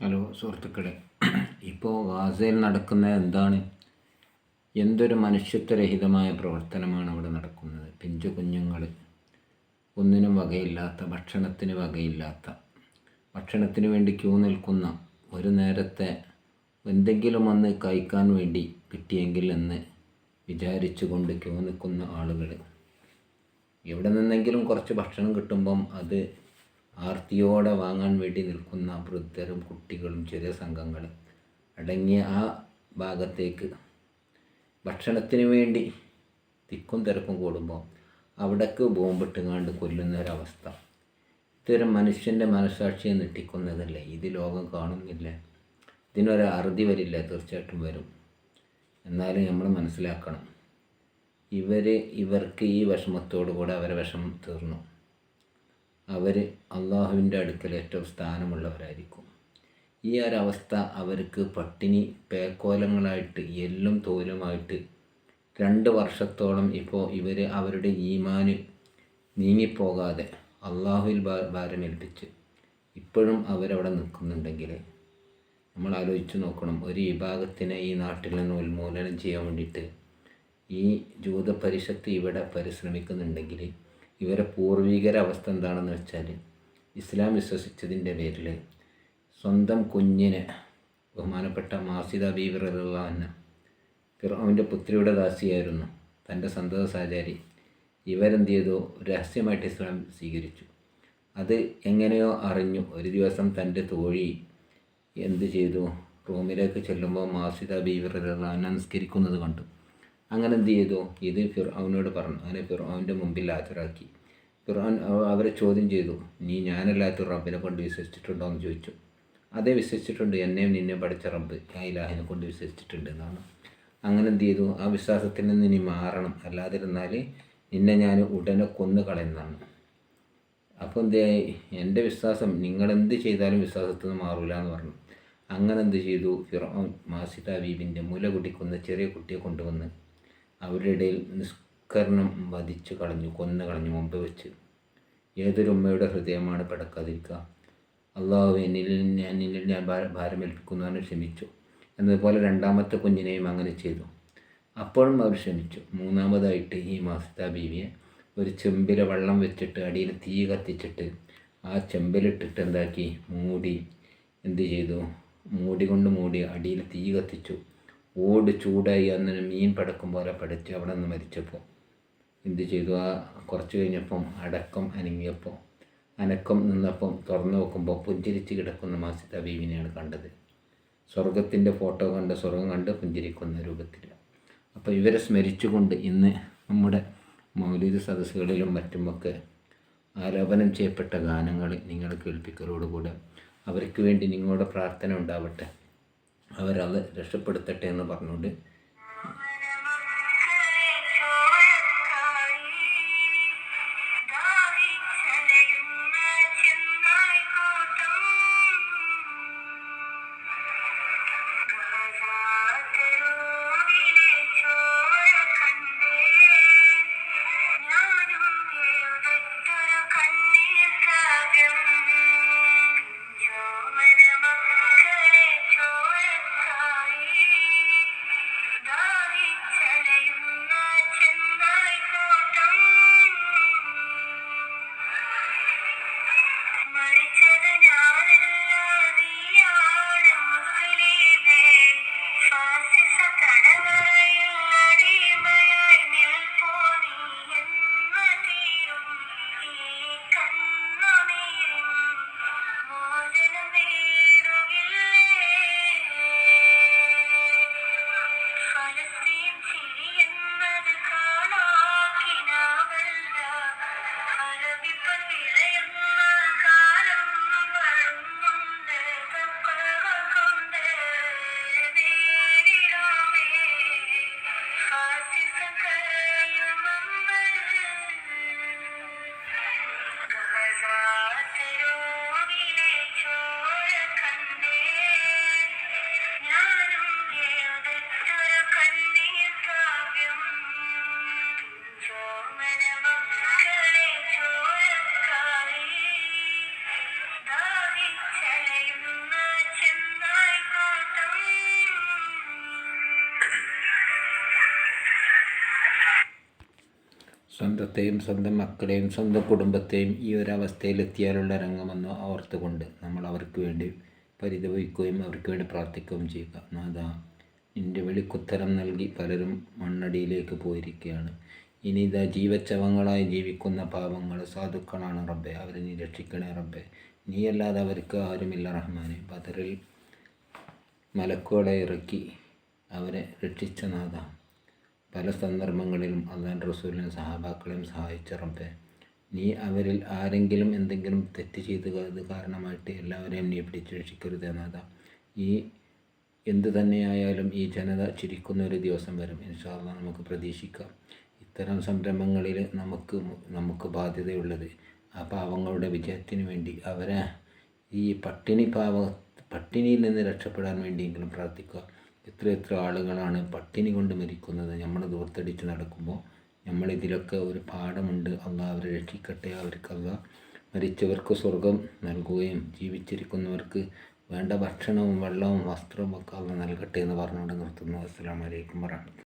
Hello സുഹൃത്തുക്കളെ. ഇപ്പോൾ ഗാസയിൽ നടക്കുന്ന എന്താണ്? എന്തൊരു മനുഷ്യത്വരഹിതമായ പ്രവർത്തനമാണ് അവിടെ നടക്കുന്നത്? പിഞ്ചു കുഞ്ഞുങ്ങൾ ഒന്നിനും വകയില്ലാത്ത ഭക്ഷണത്തിന് വകയില്ലാത്ത ഭക്ഷണത്തിന് വേണ്ടി ക്യൂ നിൽക്കുന്ന ഒരു നേരത്തെ എന്തെങ്കിലും ഒന്ന് കഴിക്കാൻ വേണ്ടി കിട്ടിയെങ്കിൽ എന്ന് വിചാരിച്ചുകൊണ്ട് ക്യൂ നിൽക്കുന്ന ആളുകൾ എവിടെ നിന്നെങ്കിലും കുറച്ച് ഭക്ഷണം കിട്ടുമ്പം അത് ആർത്തിയോടെ വാങ്ങാൻ വേണ്ടി നിൽക്കുന്ന വൃദ്ധരും കുട്ടികളും ചെറിയ സംഘങ്ങൾ അടങ്ങിയ ആ ഭാഗത്തേക്ക് ഭക്ഷണത്തിന് വേണ്ടി തിക്കും തിരക്കും കൂടുമ്പോൾ അവിടേക്ക് ബോംബിട്ടുങ്ങാണ്ട് കൊല്ലുന്ന ഒരവസ്ഥ. ഇത്തരം മനുഷ്യന്റെ മനസാക്ഷിയെ നെട്ടിക്കുന്നതല്ലേ ഇത് ലോകം കാണുന്നില്ല. ഇതിനൊരു അറുതി വരില്ല തീർച്ചയായിട്ടും വരും. എന്നാലും നമ്മൾ മനസ്സിലാക്കണം. ഇവർ ഇവർക്ക് ഈ വിഷമത്തോടു കൂടെ അവരെ വിഷമം തീർന്നു. അവർ അള്ളാഹുവിന്റെ അടുക്കൽ ഏറ്റവും സ്ഥാനമുള്ളവരായിരിക്കും. ഈ ഒരവസ്ഥ അവർക്ക് പട്ടിണി പേക്കോലങ്ങളായിട്ട് എല്ലും തോലുമായിട്ട് രണ്ട് വർഷത്തോളം ഇപ്പോൾ ഇവർ അവരുടെ ഈമാന് നീങ്ങിപ്പോകാതെ അള്ളാഹുവിൽ ഭാരമേൽപ്പിച്ച് ഇപ്പോഴും അവരവിടെ നിൽക്കുന്നുണ്ടെങ്കിൽ നമ്മൾ ആലോചിച്ച് നോക്കണം. ഒരു വിഭാഗത്തിനെ ഈ നാട്ടിൽ നിന്ന് ഉന്മൂലനം ചെയ്യാൻ വേണ്ടിയിട്ട് ഈ ജൂതപരിഷത്ത് ഇവിടെ പരിശ്രമിക്കുന്നുണ്ടെങ്കിൽ ഇവരെ പൂർവീകര അവസ്ഥ എന്താണെന്ന് വെച്ചാൽ ഇസ്ലാം വിശ്വസിച്ചതിന്റെ പേരിൽ സ്വന്തം കുഞ്ഞിനെ ബഹുമാനപ്പെട്ട മാസിദ റഹ്ലാന്ന ഫിറോവിന്റെ പുത്രിയുടെ ദാസിയായിരുന്നു. തന്റെ സന്തത സഹചാരി ഇവരെന്ത് ചെയ്തു? രഹസ്യമായിട്ട് ഇസ്ലാം സ്വീകരിച്ചു. അത് എങ്ങനെയോ അറിഞ്ഞു. ഒരു ദിവസം തന്റെ തോഴി എന്ത് ചെയ്തു? റൂമിലേക്ക് ചെല്ലുമ്പോൾ മാസിദ ബീവറുള്ള നമസ്കരിക്കുന്നത് കണ്ടു. അങ്ങനെ എന്ത് ചെയ്തു? ഇത് ഫിർഔനോട് പറഞ്ഞു. അങ്ങനെ ഫിർഔന്റെ മുമ്പിൽ ഹാജരാക്കി. ഫിർഔൻ അവരെ ചോദ്യം ചെയ്തു. നീ ഞാനല്ലാത്ത റബ്ബിനെ കൊണ്ട് വിശ്വസിച്ചിട്ടുണ്ടോ? എന്ന് ചോദിച്ചു. അതേ വിശ്വസിച്ചിട്ടുണ്ട്. എന്നെയും നിന്നെ പഠിച്ച റബ്ബ് ആ ഇലാഹിനെ കൊണ്ട് വിശ്വസിച്ചിട്ടുണ്ട് എന്നാണ്. അങ്ങനെ എന്ത് ചെയ്തു? ആ വിശ്വാസത്തിൽ നിന്ന് ഇനി മാറണം. അല്ലാതിരുന്നാൽ നിന്നെ ഞാൻ ഉടനെ കൊന്നു കളയുന്നതാണ് അപ്പോൾ എന്ത് എന്റെ വിശ്വാസം നിങ്ങളെന്ത് ചെയ്താലും വിശ്വാസത്തിൽ നിന്ന് മാറില്ല എന്ന് പറഞ്ഞു. അങ്ങനെ എന്ത് ചെയ്തു? ഫിറോൻ മാസിതാ ബീബിന്റെ മുല കുടിക്കുന്ന ചെറിയ കുട്ടിയെ കൊണ്ടുവന്ന് അവരുടെ ഇടയിൽ നിഷ്കരണം വധിച്ചു കളഞ്ഞു കൊന്നു കളഞ്ഞു മുമ്പ് വെച്ച്. ഏതൊരു ഉമ്മയുടെ ഹൃദയമാണ് പിടക്കാതിരിക്കുക. അള്ളാഹു എന്നിൽ ഞാൻ എന്നിൽ ഞാൻ ഭാരമേൽപ്പിക്കുന്നവനെ ക്ഷമിച്ചു. എന്നതുപോലെ രണ്ടാമത്തെ കുഞ്ഞിനെയും അങ്ങനെ ചെയ്തു. അപ്പോഴും അവർ ക്ഷമിച്ചു. മൂന്നാമതായിട്ട് ഈ മാസിത ബീവിയെ ഒരു ചെമ്പിലെ വെള്ളം വെച്ചിട്ട് അടിയിൽ തീ കത്തിച്ചിട്ട് ആ ചെമ്പിലിട്ടിട്ട് എന്താക്കി? മൂടി. എന്ത് ചെയ്തു? മൂടി കൊണ്ട് മൂടി അടിയിൽ തീ കത്തിച്ചു. ഓട് ചൂടായി അന്നേരം മീൻ പടക്കും പോലെ പടച്ച് അവിടെ നിന്ന് മരിച്ചപ്പോൾ. എന്ത് ചെയ്തു? ആ കുറച്ച് കഴിഞ്ഞപ്പം അടക്കം അനങ്ങിയപ്പോൾ. അനക്കം നിന്നപ്പം തുറന്നു നോക്കുമ്പോൾ പുഞ്ചിരിച്ച് കിടക്കുന്ന മാസിത ബീവിനെയാണ് കണ്ടത്. സ്വർഗത്തിന്റെ ഫോട്ടോ കണ്ട് സ്വർഗം കണ്ട് പുഞ്ചിരിക്കുന്ന രൂപത്തിൽ. അപ്പോൾ ഇവരെ സ്മരിച്ചുകൊണ്ട് ഇന്ന് നമ്മുടെ മൗലിക സദസ്സുകളിലും മറ്റുമൊക്കെ ആരോപണം ചെയ്യപ്പെട്ട ഗാനങ്ങൾ നിങ്ങൾ കേൾപ്പിക്കലോടുകൂടെ. അവർക്ക് വേണ്ടി നിങ്ങളുടെ പ്രാർത്ഥന ഉണ്ടാവട്ടെ. അവരത് രക്ഷപ്പെടുത്തട്ടെ എന്ന് പറഞ്ഞുകൊണ്ട് സ്വന്തത്തെയും സ്വന്തം മക്കളെയും സ്വന്തം കുടുംബത്തെയും ഈ ഒരു അവസ്ഥയിലെത്തിയാലുള്ള രംഗമെന്ന് ഓർത്തുകൊണ്ട് നമ്മൾ അവർക്ക് വേണ്ടി പരിതപിക്കുകയും അവർക്ക് വേണ്ടി പ്രാർത്ഥിക്കുകയും ചെയ്യുക. നാഥ നിന്റെ വിളിക്കുത്തരം നൽകി പലരും മണ്ണടിയിലേക്ക് പോയിരിക്കുകയാണ്. ഇനി ഇതാ ജീവച്ചവങ്ങളായി ജീവിക്കുന്ന പാവങ്ങൾ സാധുക്കളാണ് റബ്ബെ. അവരെ നീ രക്ഷിക്കണേ റബ്ബെ. നീയല്ലാതെ അവർക്ക് ആരുമില്ല റഹ്മാനെ. ബദറിൽ മലക്കുകളെ ഇറക്കി അവരെ രക്ഷിച്ച നാഥ. പല സന്ദർഭങ്ങളിലും അള്ളാൻ റസൂലിനെ സഹാബാക്കളെയും സഹായിച്ച റബ്ബെ നീ അവരിൽ ആരെങ്കിലും എന്തെങ്കിലും തെറ്റ് ചെയ്ത് കാരണമായിട്ട് എല്ലാവരെയും നീ പിടിച്ചു രക്ഷിക്കരുത് നാഥ ഈ എന്തു തന്നെയായാലും ഈ ജനത ചിരിക്കുന്ന ഒരു ദിവസം വരും. ഇൻഷാല്ല നമുക്ക് പ്രതീക്ഷിക്കാം. ഇത്തരം സംരംഭങ്ങളിൽ നമുക്ക് നമുക്ക് ബാധ്യതയുള്ളത് ആ പാവങ്ങളുടെ വിജയത്തിന് വേണ്ടി അവരെ ഈ പട്ടിണി പാവ പട്ടിണിയിൽ നിന്ന് രക്ഷപ്പെടാൻ വേണ്ടിയെങ്കിലും പ്രാർത്ഥിക്കുക. എത്ര എത്ര ആളുകളാണ് പട്ടിണി കൊണ്ട് മരിക്കുന്നത്. നമ്മൾ ദൂർത്തടിച്ച് നടക്കുമ്പോൾ നമ്മളിതിലൊക്കെ ഒരു പാഠമുണ്ട്. അല്ല അവരെ രക്ഷിക്കട്ടെ. അവർക്കല്ല മരിച്ചവർക്ക് സ്വർഗം നൽകുകയും ജീവിച്ചിരിക്കുന്നവർക്ക് വേണ്ട ഭക്ഷണവും വെള്ളവും വസ്ത്രവും ഒക്കെ അല്ല നൽകട്ടെ എന്ന് പറഞ്ഞുകൊണ്ട് നിർത്തുന്നു. അസ്സാം വലൈക്കും വരഹമത്തുള്ള